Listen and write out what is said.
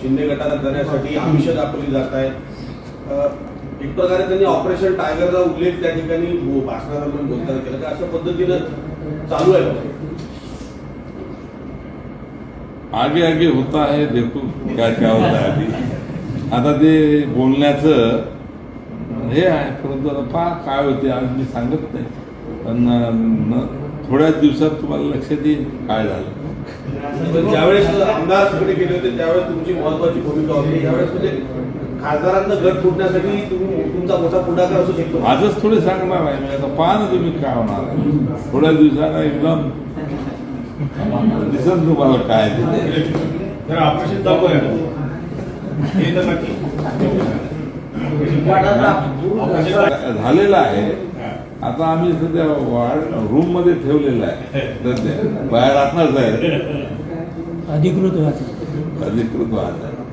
शिंदे गटाला करण्यासाठी आमिष दाखवली जात आहे एक प्रकारे त्यांनी ऑपरेशन टायगरचा उल्लेख त्या ठिकाणी भाषणादरम्यान बोलताना केला. तर अशा पद्धतीनं चालू आहे आगे आगे होता आहे देखो क्या काय होता आधी आता ते बोलण्याचं हे आहे परंतु आता पहा काय होते आज मी सांगत नाही. पण थोड्याच दिवसात तुम्हाला लक्षात येईल काय झालं. ज्यावेळेस आमदार तिकडे गेले होते त्यावेळेस तुमची महत्वाची भूमिका होती. त्यावेळेस म्हणजे खासदारांना गट फुटण्यासाठी तुम्ही तुमचा मोठा पुढाकार असू शकतो. आजच थोडे सांगणार आहे मी आता पहा ना तुम्ही काय होणार आहे. थोड्या दिवसानं एकदम दिसन तुम्हाला काय ते. तर ऑपरेशन आहे हे तर नक्की. झालेलं आहे. आता आम्ही सध्या वार्ड रूममध्ये ठेवलेलं आहे. सध्या बाहेर असणार आहे. अधिकृत अधिकृत वाहन आहे